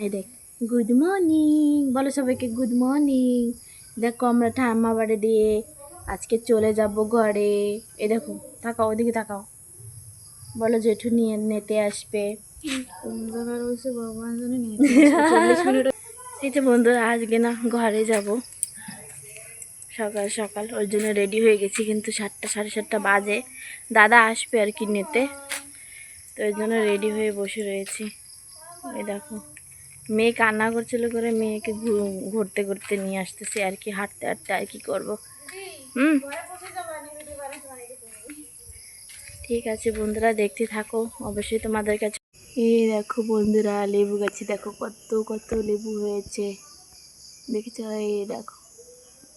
এই দেখ good morning বলো সবাইকে গুড মর্নিং দেখো আমরা ঠাম্মা বাড়ি দিয়ে আজকে চলে যাব ঘরে। এই দেখো তাকাও ওদিকে তাকাও। বলো জেঠু নিয়ে নেতে আসবে। এই তো বন্ধুরা আজকে না ঘরে যাব। সকাল সকাল ওর জন্য রেডি হয়ে গেছি কিন্তু সাতটা সাড়ে সাতটা বাজে। দাদা আসবে আর কি নিতে। তো ওই জন্য রেডি হয়ে বসে রয়েছি। ওই দেখো। মেয়ে কান্না করছিল করে মেয়েকে ঘুরতে ঘুরতে নিয়ে আসতেছি আর কি, হাঁটতে হাঁটতে আর কি করব। হুম? ঠিক আছে বন্ধুরা, দেখতে থাকো, অবশ্যই তোমাদের কাছে। এই দেখো বন্ধুরা, লেবু গাছে দেখো কত কত লেবু হয়েছে। দেখেছ? এই দেখো,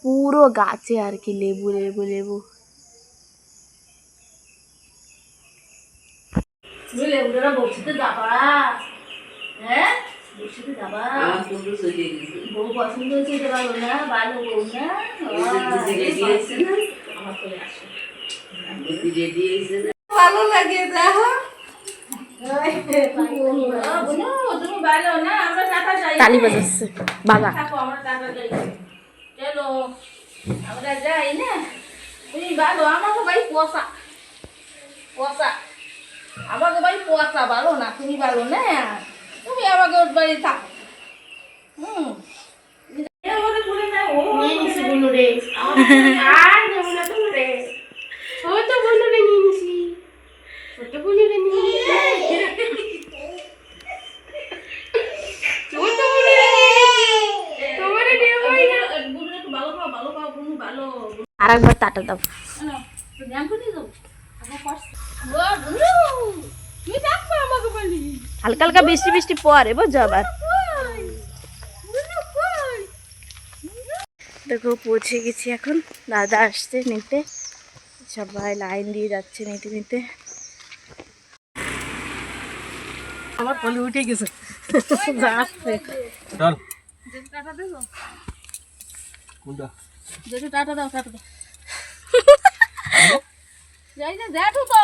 পুরো গাছে আর কি লেবু লেবু লেবু। লেবুটা বসতে যাবা হ্যাঁ? বউ পছন্দ হয়েছে এটা ভালো না ভালো বউ না আমার করে আসো। ভালো লাগে দেখো তালি বাজাচ্ছে। বাবা আমরা যাই। চলো আমরা যাই না? তুমি ভালো আমাকে ভাই পোষা। পোষা। আমাকে ভাই পোষা ভালো না তুমি ভালো না? তুমি আমাকে ওর বাড়ি থাকো। হুম। আর তো তো একবার টাটা দাও। ধ্যান করে দাও আমার পার্স হালকা হালকা বৃষ্টি বৃষ্টি পরে বুঝছ আবার? দেখো পৌঁছে গেছি এখন। দাদা আসছে নিতে। সবাই লাইন দিয়ে যাচ্ছে নিতে নিতে। আমার পলি উঠে গেছে। আসছে চল। টাটা দেবো? টাটা দাও টাটা দাও। যাই না জেঠু তো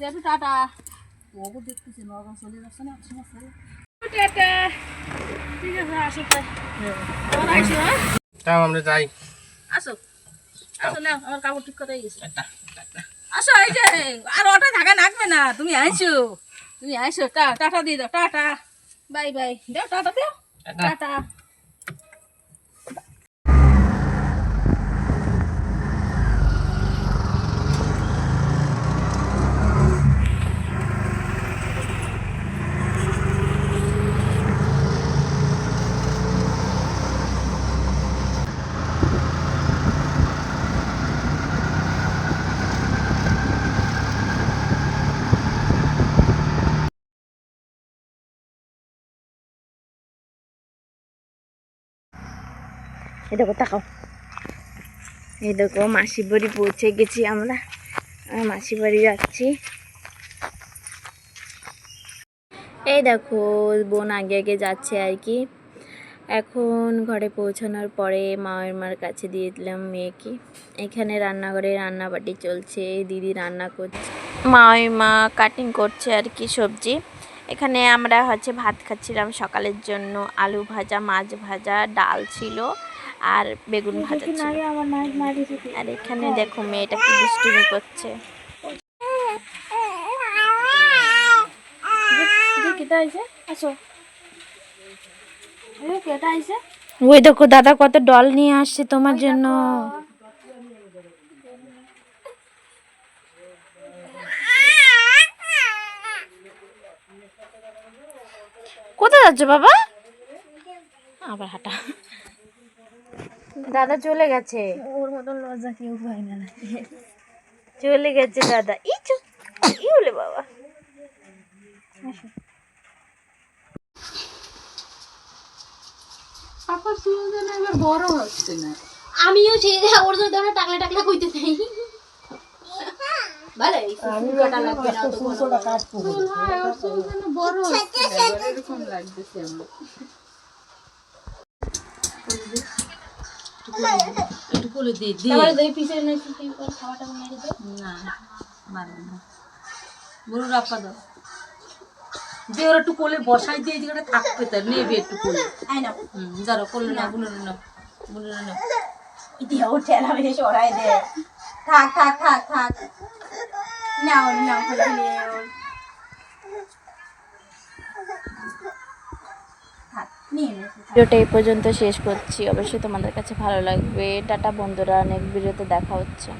জেঠু টাটা। ওগো দেখতেছি নগর চলে যাচ্ছে না সমস্যা ঠিক আছে আসো তাই। আইসো হ্যাঁ? তাও আমরা যাই। আসো। আসো না আমার কাপড় ঠিক করে গেছে। আসো এই যে আর ওটা থাকা লাগবে না। তুমি আইসো তুমি আইসো টা টাটা দিয়ে দাও টাটা। Bye bye. দাও টাটা দাও। টাটা। এই দেখো, তাকাও। এই দেখো, মাসির বাড়ি পৌঁছে গেছি আমরা। মাসির বাড়ি যাচ্ছি। এই দেখো, বোন আগে আগে যাচ্ছে আর কি। এখন ঘরে পৌঁছানোর পরে মায়ের মার কাছে দিয়ে দিলাম মেয়েকে। এখানে রান্নাঘরে রান্নাবাটি চলছে, দিদি রান্না করছে। মায়ের মা কাটিং করছে আর কি সবজি। এখানে আমরা হচ্ছে ভাত খাচ্ছিলাম সকালের জন্য। আলু ভাজা, মাছ ভাজা, ডাল ছিল। আর বেগুন ভাজা আর এখানে দেখো মেয়েটা কি দুষ্টুমি করছে। ওই দেখো দাদা কত ডল নিয়ে আসছে তোমার জন্য। কোথায় যাচ্ছ বাবা? আবার হাঁটা। দাদা চলে গেছে। ওর মতন লজ্জা কেউ পায় না। চলে গেছে দাদা। ই চো- ই বলে বাবা। পাপা তুই এবার বড় হচ্ছে না। আমিও সেই ওর জন্য তোমরা টাকলা টাকলা কইতে চাই। বড় লাগতেছে আমার। একটু করে দিয়ে দিয়ে তাহলে দুই পিসের নয় কি খাওয়াটা মেরে দাও না মারবে না। বড় রাপা দাও। যে ওরা একটু কোলে বসাই দিয়ে যেখানে থাকবে তার নেবে একটু কোলে। হুম যারো কোলে না বুনো না বুনো না দিয়ে উঠে না সরাই দে। থাক থাক থাক থাক। নাও নাও নিয়ে ভিডিওটা এই পর্যন্ত শেষ করছি। অবশ্যই তোমাদের কাছে ভালো লাগবে। টাটা বন্ধুরা অনেক ভিডিওতে দেখা হচ্ছে।